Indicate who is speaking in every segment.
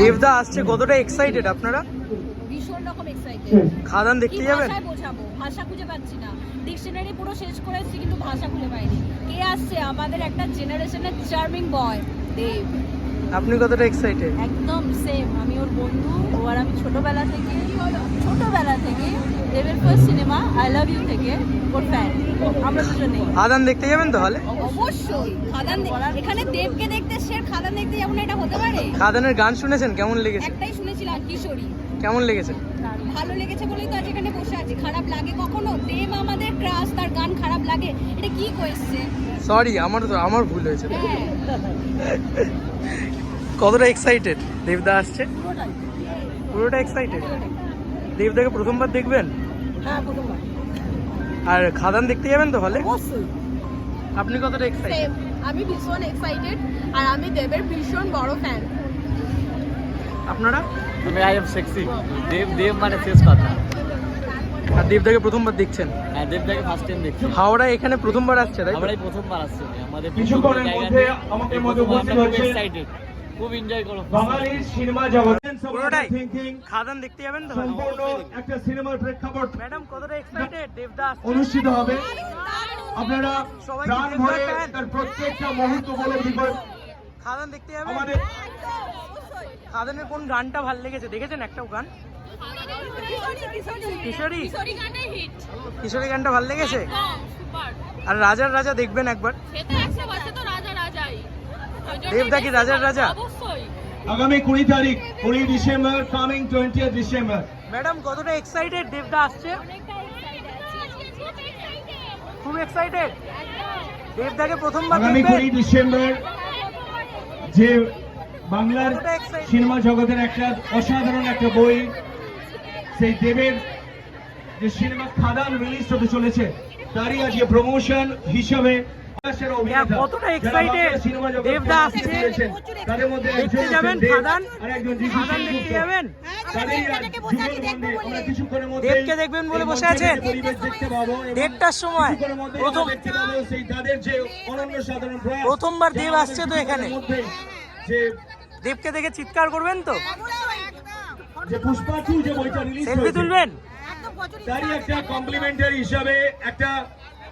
Speaker 1: দেবদা আসছে কতটা এক্সাইটেড আপনারা?
Speaker 2: ভীষণ রকম এক্সাইটেড
Speaker 1: খাদান দেখতে যাবেন?
Speaker 2: ভাষায় বোঝাবো? ভাষা খুঁজে পাচ্ছি না। ডিকশনারি পুরো শেষ করে এসেছি কিন্তু ভাষা খুঁজে পাইনি। কে আসছে? আমাদের একটা জেনারেশনের চার্মিং বয় দেব।
Speaker 1: আপনি কতটা এক্সাইটেড
Speaker 2: একদম সেম আমি ওর বন্ধু আর আমি ছোটবেলা থেকে ছোটবেলা থেকে দেবের first cinema I love you থেকে ওর ফ্যান আমরা দুজনেই
Speaker 1: খাদান দেখতে যাবেন তো হলে
Speaker 2: অবশ্যই। খাদান এখানে দেবকে দেখতে সে খাদান দেখতে যেমন এটা হতে পারে?
Speaker 1: খাদানের গান শুনেছেন? কেমন লেগেছে?
Speaker 2: একটাই শুনেছিলাম কিশোরী।
Speaker 1: কেমন লেগেছে?
Speaker 2: ভালো লেগেছে বলেই তো আজ এখানে বসে আছি। খারাপ লাগে কখনো? দেব আমাদের ক্রাশ তার গান খারাপ লাগে। এটা কি কোয়েশ্চেন
Speaker 1: সরি আমার তো আমার ভুল হয়েছে।
Speaker 2: হ্যাঁ।
Speaker 1: কতটা এক্সাইটেড দেবদা আসছে?
Speaker 2: পুরোটাই।
Speaker 1: পুরোটা এক্সাইটেড দেবদাকে প্রথমবার দেখবেন?
Speaker 2: হ্যাঁ প্রথমবার।
Speaker 1: আর খাদান দেখতে যাবেন তো হলে আপনি কতটা এক্সাইটেড
Speaker 2: আমি ভীষণ এক্সাইটেড আর আমি দেবের ভীষণ বড় ফ্যান
Speaker 1: আপনারা?
Speaker 3: আমি I am sexy Dev Dev মানে শেষ কথা।
Speaker 1: আর দেবদাকে প্রথমবার দেখছেন?
Speaker 3: হ্যাঁ দেবদাকে ফার্স্ট টাইম দেখছি।
Speaker 1: হাওড়া এখানে প্রথমবার আসছে তাই?
Speaker 3: আমরাই প্রথমবার আসছি। আমাদের
Speaker 4: কিছুক্ষণের মধ্যে আমাদের মধ্যে উপস্থিত হচ্ছে
Speaker 3: এক্সাইটেড খুব এনজয় করো।
Speaker 4: বাঙালির সিনেমা জগৎ
Speaker 1: পুরোটাই খাদান দেখতে যাবেন তো?
Speaker 4: সম্পূর্ণ একটা সিনেমার প্রেক্ষাপট
Speaker 1: ম্যাডাম কতটা এক্সাইটেড দেবদা আসছে
Speaker 4: অনুষ্ঠিত হবে। আপনারা
Speaker 1: সবাই
Speaker 4: প্রাণ ভরে তার প্রত্যেকটা মুহূর্ত উপলব্ধি করে
Speaker 1: খাদান দেখতে যাবেন?
Speaker 4: আমাদের
Speaker 1: খাদানের কোন গানটা ভালো লেগেছে? দেখেছেন একটাও গান? কিশোরী? কিশোরী গানটা ভালো লেগেছে? আর রাজার রাজা দেখবেন একবার। দেবদা কি রাজার রাজা?
Speaker 4: আগামী কুড়ি তারিখ কুড়ি December coming twenty December.
Speaker 1: Madam কতটা এক্সাইটেড দেবদা আসছে? খুব এক্সাইটেড দেবদাকে প্রথমবার
Speaker 4: আগামী কুড়ি ডিসেম্বর যে বাংলার? সিনেমা জগতের একটা অসাধারণ একটা বই সেই দেবের যে সিনেমা খাদান রিলিজ হতে চলেছে তারই আজকে প্রমোশন হিসাবে
Speaker 1: কতটা দেবদা আসছে। দেখতে যাবেন খাদান। খাদান দেখতে যাবেন। দেবকে দেখবেন বলে বসে আছেন? দেড়টার সময় প্রথম
Speaker 4: প্রয়াস।
Speaker 1: প্রথমবার দেব আসছে তো এখানে।
Speaker 4: মধ্যে
Speaker 1: দেবকে দেখে চিৎকার করবেন তো?
Speaker 4: যে পুষ্পাচু যে বইটা রিলিজ
Speaker 1: সেলফি তুলবেন?
Speaker 4: তারই একটা কমপ্লিমেন্টারি হিসাবে একটা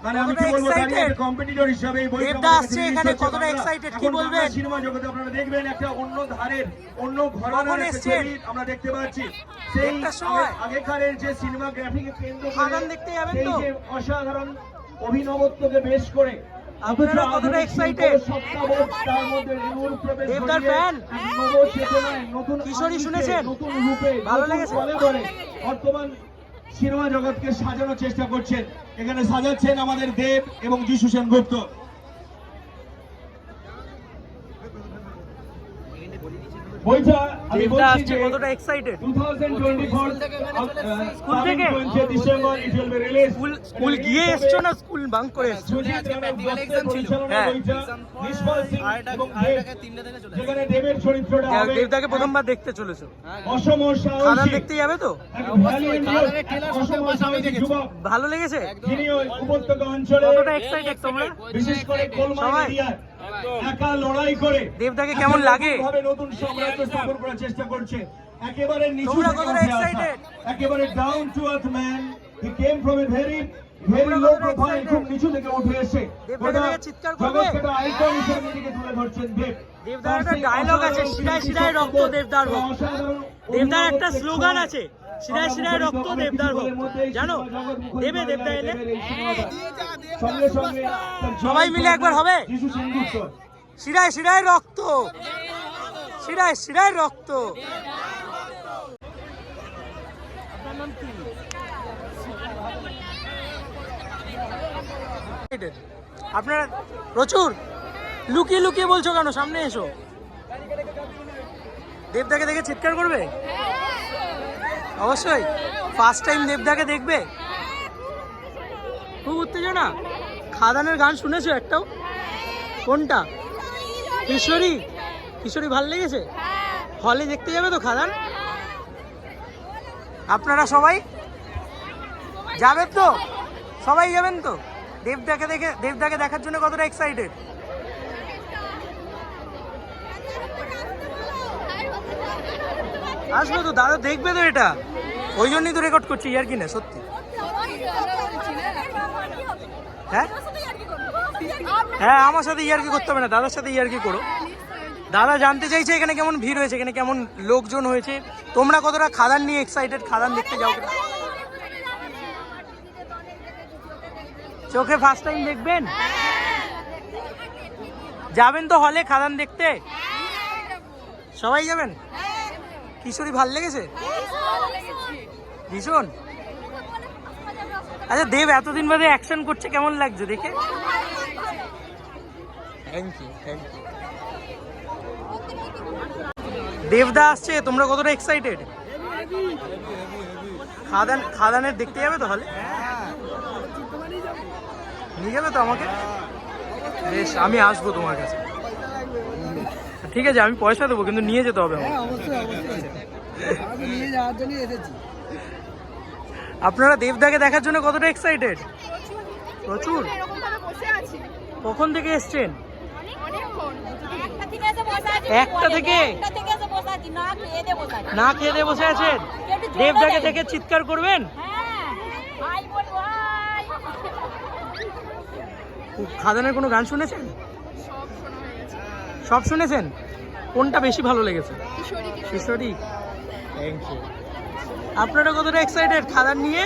Speaker 4: মানে আমি কি বলব তারই একটা কম্পিটিটর হিসাবে এই বইটা
Speaker 1: দেবদা আসছে এখানে, কতটা
Speaker 4: বাংলা-
Speaker 1: কি বলবেন?
Speaker 4: সিনেমা জগতে আপনারা দেখবেন একটা অন্য ধারের অন্য ঘরানার একটা ছবি আমরা দেখতে পাচ্ছি সেই
Speaker 1: দেড়টার সময়?
Speaker 4: আগে- আগেকারের যে সিনেমা কেন্দ্র করে
Speaker 1: খাদান দেখতে যাবেন তো?
Speaker 4: যে অসাধারণ অভিনবত্বকে বেশ করে
Speaker 1: আপনারা কতটা
Speaker 4: আধুনিক
Speaker 1: excited?
Speaker 4: শিল্প সত্তাবোধ তার মধ্যে নূর প্রবেশ
Speaker 1: দেবদার
Speaker 4: ঘটিয়ে
Speaker 1: fan?
Speaker 4: এক নব চেতনায়, নতুন
Speaker 1: কিশোরী শুনেছেন?
Speaker 4: নতুন রূপে
Speaker 1: ভালো লেগেছে?
Speaker 4: বর্তমান সিনেমা জগৎকে সাজানোর চেষ্টা করছেন। এখানে সাজাচ্ছেন আমাদের দেব এবং যিশু সেনগুপ্ত। বইটা আমি
Speaker 1: আসছে কতটা এক্সাইটেড
Speaker 4: 2024
Speaker 1: স্কুল থেকে?
Speaker 4: 20 December it will be released
Speaker 1: school গিয়ে এসছো না? স্কুল বাঙ্ক করে এসছো? হ্যাঁ।
Speaker 4: বইটা নিষ্পাল সিং এবং দেব, যেখানে দেবের চরিত্রটা হবে।
Speaker 1: দেবদাকে প্রথমবার দেখতে চলেছো।
Speaker 4: অসম
Speaker 1: খাদান দেখতে যাবে তো? ভালো লেগেছে?
Speaker 4: উপত্যকা অঞ্চলে
Speaker 1: কতটা এক্সাইটেড তোমরা?
Speaker 4: বিশেষ করে কোলমাই
Speaker 1: সবাই?
Speaker 4: একা লড়াই করে
Speaker 1: দেবদাকে কেমন লাগে?
Speaker 4: ভাবে নতুন সাম্রাজ্য স্থাপন করার চেষ্টা করছে। একেবারে নিচু? একেবারে down to earth man he came from a very very low profile খুব নিচু থেকে উঠে এসে
Speaker 1: দেবদাকে চিৎকার করবে?
Speaker 4: জগৎকে আইকন হিসেবে নিজেকে তুলে ধরছেন দেব।
Speaker 1: দেবদার একটা dialogue আছে, শিরায় শিরায় রক্ত দেবদার দেবদার একটা স্লোগান আছে শিরায় শিরায় রক্ত দেবদার হোক। জানো? দেবে দেবদা এলে। সবাই মিলে একবার হবে? শিরায় শিরায় রক্ত। শিরায় শিরায় রক্ত। আপনারা প্রচুর। লুকিয়ে লুকিয়ে বলছো কেন? সামনে এসো। দেবদাকে দেখে চিৎকার করবে? অবশ্যই। ফার্স্ট টাইম দেবদাকে দেখবে? খুব উত্তেজনা। খাদানের গান শুনেছো একটাও? কোনটা? কিশোরী? কিশোরী ভালো লেগেছে? হলে দেখতে যাবে তো খাদান? আপনারা সবাই? যাবেন তো? সবাই যাবেন তো? দেবদাকে দেখে, দেবদাকে দেখার জন্য কতটা এক্সাইটেড আসব তো, দাদা দেখবে তো এটা। ওই জন্যই তো রেকর্ড করছি, ইয়ার কিনে সত্যি? হ্যাঁ? হ্যাঁ আমার সাথে ইয়ার কি করতে হবে না, দাদার সাথে ইয়ার কি করো? দাদা জানতে চাইছে এখানে কেমন ভিড় হয়েছে, এখানে কেমন লোকজন হয়েছে। তোমরা কতটা খাদান নিয়ে এক্সাইটেড খাদান দেখতে যাও? চোখে ফার্স্ট টাইম দেখবেন? যাবেন তো হলে খাদান দেখতে? সবাই যাবেন? কিশোরী ভালো লেগেছে? ভীষণ? আচ্ছা দেব এতদিন বাদে অ্যাকশন করছে কেমন লাগছে দেখে? থ্যাংক ইউ থ্যাংক ইউ দেবদা আসছে তোমরা কতটা এক্সাইটেড খাদান খাদানের দেখতে যাবে তো হলে নিয়ে যাবে তো আমাকে? বেশ আমি আসব তোমার কাছে। ঠিক আছে আমি পয়সা দেবো কিন্তু নিয়ে যেতে হবে আমাকে।
Speaker 5: অবশ্যই অবশ্যই। নিয়ে যাওয়ার জন্যই এসেছি।
Speaker 1: আপনারা দেবদাকে দেখার জন্য কতটা এক্সাইটেড প্রচুর। কখন থেকে এসছেন? একটা থেকে?
Speaker 2: না খেয়ে দিয়ে বসে
Speaker 1: আছেন? দেবদাকে দেখে চিৎকার করবেন? খাদানের কোনো গান শুনেছেন? সব শুনেছেন? কোনটা বেশি ভালো লেগেছে? কিশোরী থ্যাংক ইউ আপনারা কতটা এক্সাইটেড খাদান নিয়ে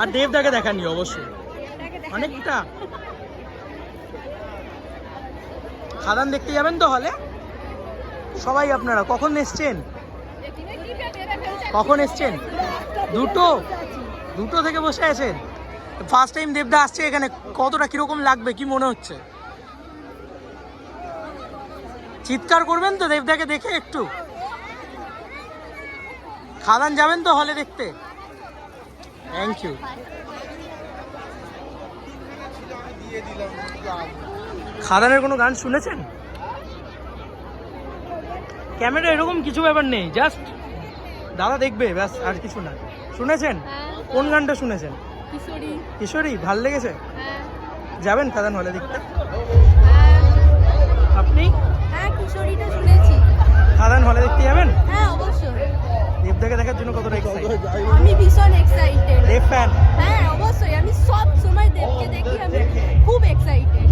Speaker 1: আর দেবদাকে দেখা নিয়ে, অবশ্যই। অনেকটা। খাদান দেখতে যাবেন তো হলে সবাই আপনারা, কখন এসছেন? কখন এসছেন? দুটো? দুটো থেকে বসে আছেন? ফার্স্ট টাইম দেবদা আসছে এখানে, কতটা কীরকম লাগবে, কি মনে হচ্ছে? চিৎকার করবেন তো দেবদাকে দেখে একটু। খাদান যাবেন তো হলে দেখতে। থ্যাংক ইউ খাদানের কোনো গান শুনেছেন? ক্যামেরা এরকম কিছু ব্যাপার নেই জাস্ট দাদা দেখবে ব্যাস আর কিছু না। শুনেছেন? কোন গানটা শুনেছেন?
Speaker 2: কিশোরী।
Speaker 1: ভালো লেগেছে?
Speaker 2: হ্যাঁ।
Speaker 1: যাবেন খাদান হলে দেখতে? আপনি?
Speaker 2: হ্যাঁ শুনেছি।
Speaker 1: খাদান হলে দেখতে যাবেন?
Speaker 2: হ্যাঁ অবশ্যই।
Speaker 1: দেবদাকে দেখার জন্য কতটা এক্সাইটেড
Speaker 2: আমি ভীষণ এক্সাইটেড
Speaker 1: দেব ফ্যান
Speaker 2: হ্যাঁ অবশ্যই। আমি সব সময় দেবকে দেখি আমি খুব এক্সাইটেড